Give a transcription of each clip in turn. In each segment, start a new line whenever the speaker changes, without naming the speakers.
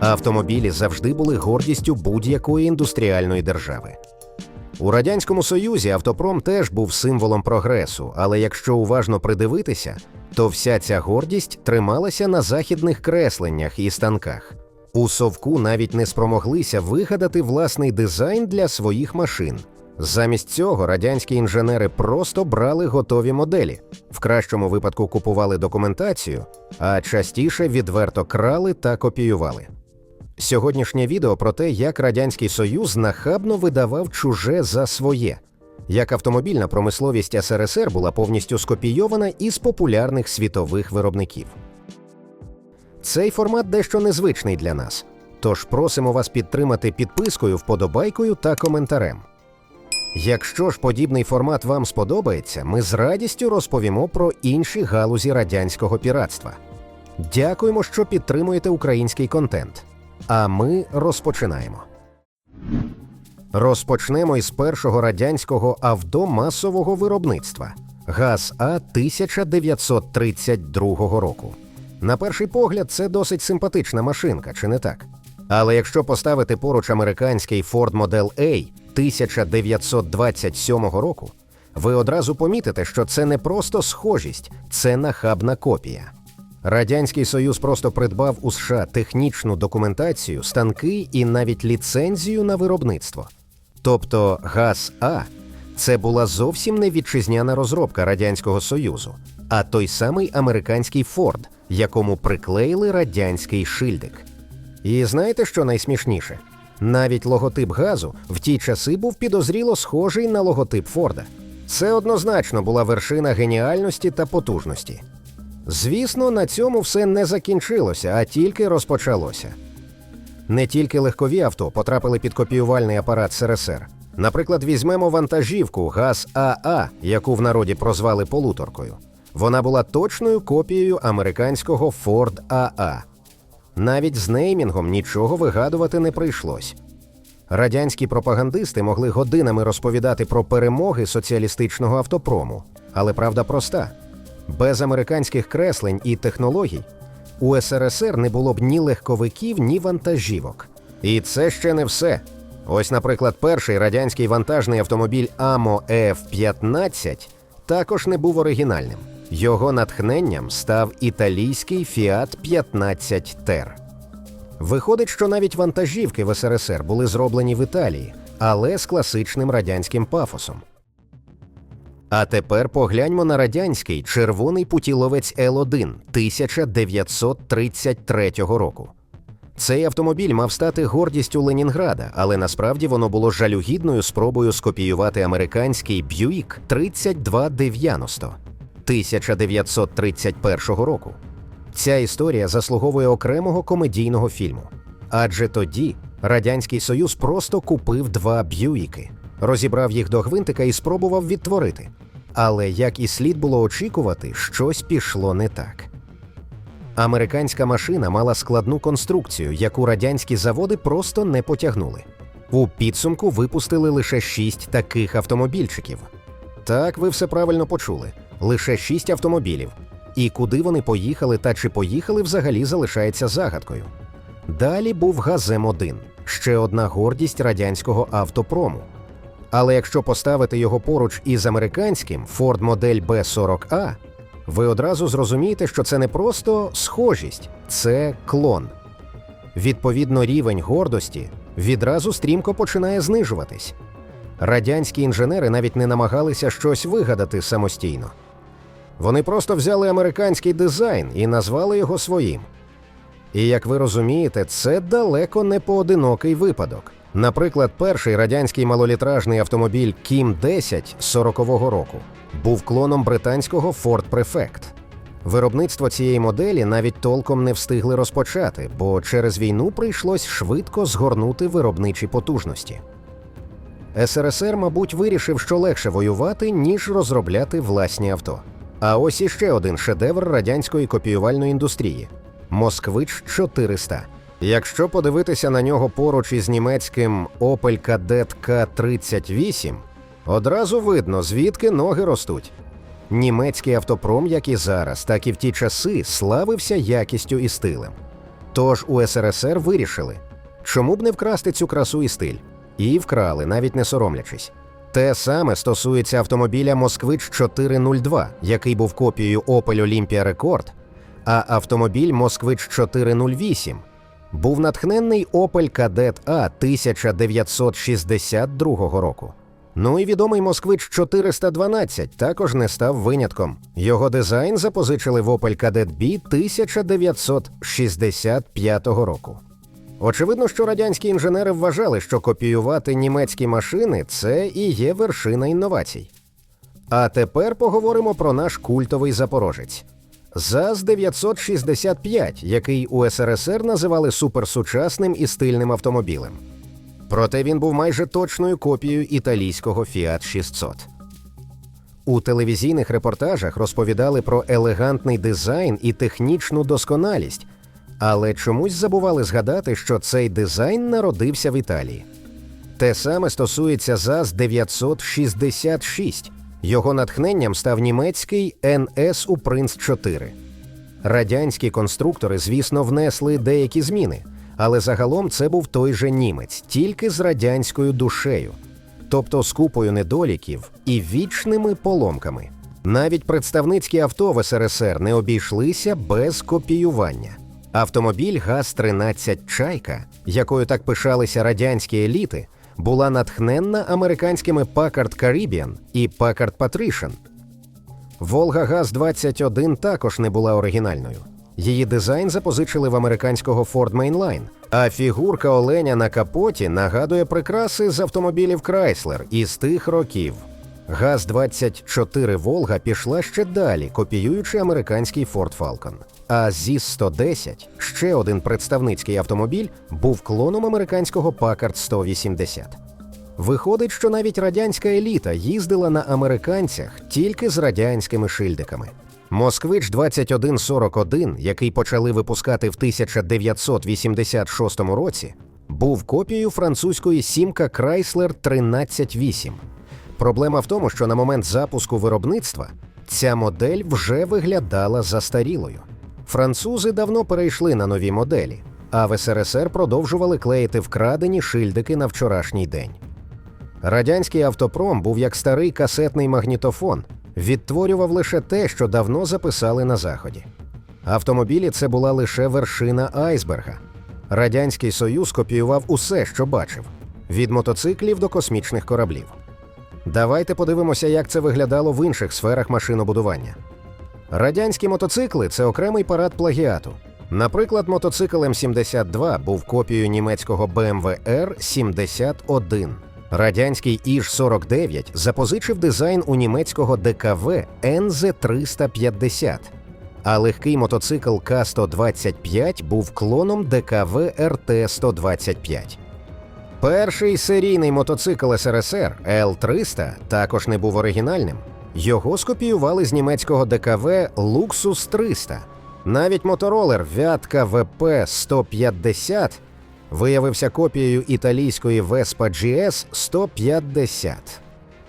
Автомобілі завжди були гордістю будь-якої індустріальної держави. У радянському союзі автопром теж був символом прогресу, але якщо уважно придивитися, то вся ця гордість трималася на західних кресленнях і станках. У совку навіть не спромоглися вигадати власний дизайн для своїх машин. Замість цього радянські інженери просто брали готові моделі, в кращому випадку купували документацію, а частіше відверто крали та копіювали. Сьогоднішнє відео про те, як Радянський Союз нахабно видавав чуже за своє, як автомобільна промисловість СРСР була повністю скопійована із популярних світових виробників. Цей формат дещо незвичний для нас, тож просимо вас підтримати підпискою, вподобайкою та коментарем. Якщо ж подібний формат вам сподобається, ми з радістю розповімо про інші галузі радянського піратства. Дякуємо, що підтримуєте український контент. А ми розпочинаємо. Розпочнемо із першого радянського авто масового виробництва ГАЗ А 1932 року. На перший погляд, це досить симпатична машинка, чи не так? Але якщо поставити поруч американський Ford Model A 1927 року, ви одразу помітите, що це не просто схожість, це нахабна копія. Радянський Союз просто придбав у США технічну документацію, станки і навіть ліцензію на виробництво. Тобто ГАЗ А це була зовсім не вітчизняна розробка Радянського Союзу, а той самий американський Форд, якому приклеїли радянський шильдик. І знаєте, що найсмішніше? Навіть логотип газу в ті часи був підозріло схожий на логотип Форда. Це однозначно була вершина геніальності та потужності. Звісно, на цьому все не закінчилося, а тільки розпочалося. Не тільки легкові авто потрапили під копіювальний апарат СРСР. Наприклад, візьмемо вантажівку ГАЗ АА, яку в народі прозвали полуторкою. Вона була точною копією американського Ford АА. Навіть з неймінгом нічого вигадувати не прийшлось. Радянські пропагандисти могли годинами розповідати про перемоги соціалістичного автопрому, але правда проста: без американських креслень і технологій у СРСР не було б ні легковиків, ні вантажівок. І це ще не все. Ось, наприклад, перший радянський вантажний автомобіль АМО F-15 також не був оригінальним. Його натхненням став італійський Fiat 15 Ter. Виходить, що навіть вантажівки в СРСР були зроблені в Італії, але з класичним радянським пафосом. А тепер погляньмо на радянський червоний путіловець Л1 1933 року. Цей автомобіль мав стати гордістю Ленінграда, але насправді воно було жалюгідною спробою скопіювати американський Buick 3290 1931 року. Ця історія заслуговує окремого комедійного фільму. Адже тоді Радянський Союз просто купив два б'юїки, розібрав їх до гвинтика і спробував відтворити. Але як і слід було очікувати, щось пішло не так. Американська машина мала складну конструкцію, яку радянські заводи просто не потягнули. У підсумку випустили лише шість таких автомобільчиків. Так, ви все правильно почули лише шість автомобілів. І куди вони поїхали та чи поїхали взагалі залишається загадкою. Далі був Газем 1 ще одна гордість радянського автопрому. Але якщо поставити його поруч із американським Ford модель B40A, ви одразу зрозумієте, що це не просто схожість, це клон. Відповідно, рівень гордості відразу стрімко починає знижуватись. Радянські інженери навіть не намагалися щось вигадати самостійно. Вони просто взяли американський дизайн і назвали його своїм. І як ви розумієте, це далеко не поодинокий випадок. Наприклад, перший радянський малолітражний автомобіль Кім 10 40-го року був клоном британського Ford Prefect. Виробництво цієї моделі навіть толком не встигли розпочати, бо через війну прийшлось швидко згорнути виробничі потужності. СРСР, мабуть, вирішив, що легше воювати, ніж розробляти власні авто. А ось іще один шедевр радянської копіювальної індустрії Москвич 400. Якщо подивитися на нього поруч із німецьким Opel Kadett K38, одразу видно, звідки ноги ростуть. Німецький автопром, як і зараз, так і в ті часи, славився якістю і стилем. Тож у СРСР вирішили, чому б не вкрасти цю красу і стиль, і вкрали, навіть не соромлячись. Те саме стосується автомобіля Москвич 402, який був копією Opel Olympia Record, а автомобіль Москвич 408 був натхненний Opel Kadett A 1962 року. Ну і відомий Москвич 412 також не став винятком. Його дизайн запозичили в Opel Kadett B 1965 року. Очевидно, що радянські інженери вважали, що копіювати німецькі машини це і є вершина інновацій. А тепер поговоримо про наш культовий запорожець. ЗАЗ 965, який у СРСР називали суперсучасним і стильним автомобілем. Проте він був майже точною копією італійського Fiat 600. У телевізійних репортажах розповідали про елегантний дизайн і технічну досконалість, але чомусь забували згадати, що цей дизайн народився в Італії. Те саме стосується ЗАЗ 966. Його натхненням став німецький НС у Принц 4. Радянські конструктори, звісно, внесли деякі зміни, але загалом це був той же німець, тільки з радянською душею, тобто з купою недоліків і вічними поломками. Навіть представницькі авто в СРСР не обійшлися без копіювання. Автомобіль ГАЗ-13 Чайка, якою так пишалися радянські еліти, була натхненна американськими Packard Caribbean і Packard Patrician. Волга ГАЗ-21 також не була оригінальною. Її дизайн запозичили в американського Ford Mainline, а фігурка оленя на капоті нагадує прикраси з автомобілів Chrysler із тих років. ГАЗ-24 Волга пішла ще далі, копіюючи американський Ford Falcon. А ЗІС-110, ще один представницький автомобіль, був клоном американського Packard 180. Виходить, що навіть радянська еліта їздила на американцях тільки з радянськими шильдиками. Москвич 2141, який почали випускати в 1986 році, був копією французької сімка Chrysler 138. Проблема в тому, що на момент запуску виробництва ця модель вже виглядала застарілою. Французи давно перейшли на нові моделі, а в СРСР продовжували клеїти вкрадені шильдики на вчорашній день. Радянський автопром був як старий касетний магнітофон, відтворював лише те, що давно записали на заході. Автомобілі це була лише вершина айсберга. Радянський Союз копіював усе, що бачив: від мотоциклів до космічних кораблів. Давайте подивимося, як це виглядало в інших сферах машинобудування. Радянські мотоцикли це окремий парад плагіату. Наприклад, мотоцикл М72 був копією німецького BMW R71. Радянський Іж-49 запозичив дизайн у німецького ДКВ НЗ-350, а легкий мотоцикл К-125 був клоном ДКВ РТ-125. Перший серійний мотоцикл СРСР Л-300 також не був оригінальним. Його скопіювали з німецького ДКВ Luxus 300. Навіть моторолер Вятка ВП 150 виявився копією італійської Vespa GS 150.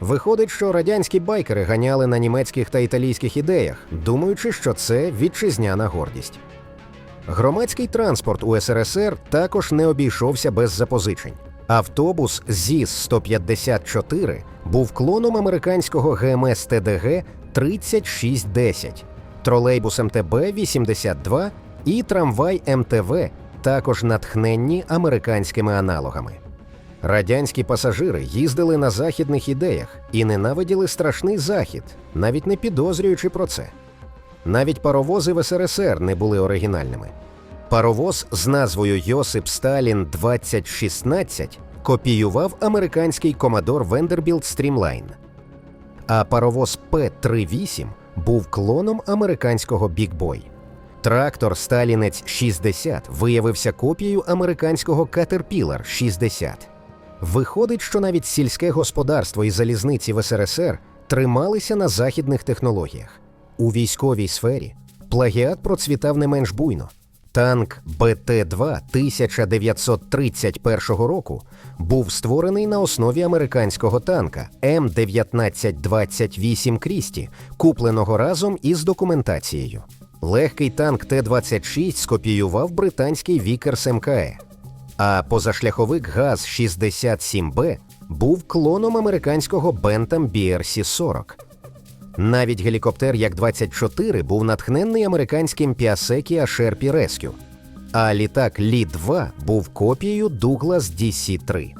Виходить, що радянські байкери ганяли на німецьких та італійських ідеях, думаючи, що це вітчизняна гордість. Громадський транспорт у СРСР також не обійшовся без запозичень. Автобус ЗІС-154 був клоном американського ГМС ТДГ 3610, тролейбус МТБ-82 і трамвай МТВ, також натхненні американськими аналогами. Радянські пасажири їздили на західних ідеях і ненавиділи страшний захід, навіть не підозрюючи про це. Навіть паровози в СРСР не були оригінальними. Паровоз з назвою Йосип Сталін 2016 копіював американський комадор Vanderbilt Streamline. А паровоз П-38 був клоном американського Boy. Трактор Сталінець 60 виявився копією американського Caterpillar 60. Виходить, що навіть сільське господарство і залізниці в СРСР трималися на західних технологіях. У військовій сфері плагіат процвітав не менш буйно. Танк БТ-2 1931 року був створений на основі американського танка М1928 Крісті, купленого разом із документацією. Легкий танк Т-26 скопіював британський Вікерс МКЕ, а позашляховик ГАЗ-67Б був клоном американського Бентам BRC-40. Навіть гелікоптер Як-24 був натхнений американським Піасекі Ашерпі Rescue, а літак Лі-2 був копією Douglas DC-3.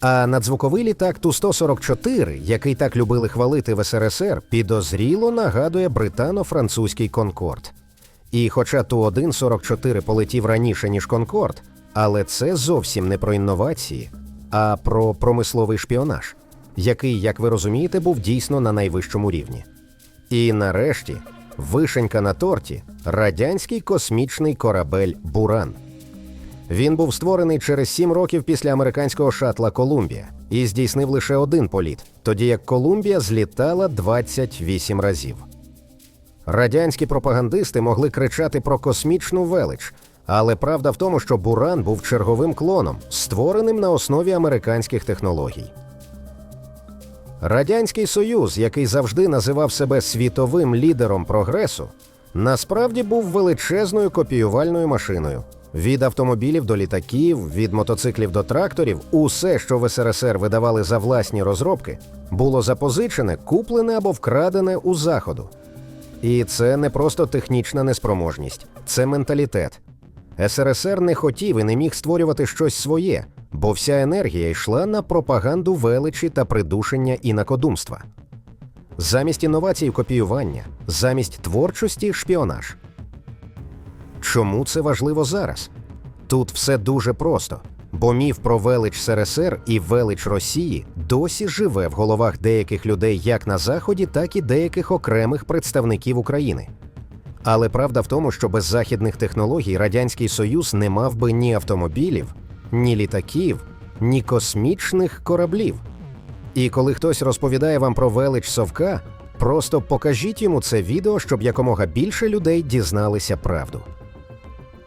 А надзвуковий літак Ту-144, який так любили хвалити в СРСР, підозріло нагадує британо-французький Конкорд. І хоча Ту-144 полетів раніше, ніж Конкорд, але це зовсім не про інновації, а про промисловий шпіонаж, який, як ви розумієте, був дійсно на найвищому рівні. І нарешті, вишенька на торті радянський космічний корабель Буран. Він був створений через сім років після американського шатла Колумбія і здійснив лише один політ, тоді як Колумбія злітала 28 разів. Радянські пропагандисти могли кричати про космічну велич, але правда в тому, що Буран був черговим клоном, створеним на основі американських технологій. Радянський Союз, який завжди називав себе світовим лідером прогресу, насправді був величезною копіювальною машиною. Від автомобілів до літаків, від мотоциклів до тракторів, усе, що в СРСР видавали за власні розробки, було запозичене, куплене або вкрадене у заходу. І це не просто технічна неспроможність, це менталітет. СРСР не хотів і не міг створювати щось своє, бо вся енергія йшла на пропаганду величі та придушення інакодумства. Замість інновацій копіювання, замість творчості шпіонаж. Чому це важливо зараз? Тут все дуже просто, бо міф про велич СРСР і велич Росії досі живе в головах деяких людей як на Заході, так і деяких окремих представників України. Але правда в тому, що без західних технологій Радянський Союз не мав би ні автомобілів, ні літаків, ні космічних кораблів. І коли хтось розповідає вам про велич Совка, просто покажіть йому це відео, щоб якомога більше людей дізналися правду.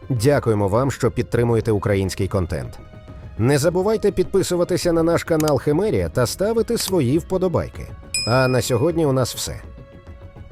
Дякуємо вам, що підтримуєте український контент. Не забувайте підписуватися на наш канал Химерія та ставити свої вподобайки. А на сьогодні у нас все.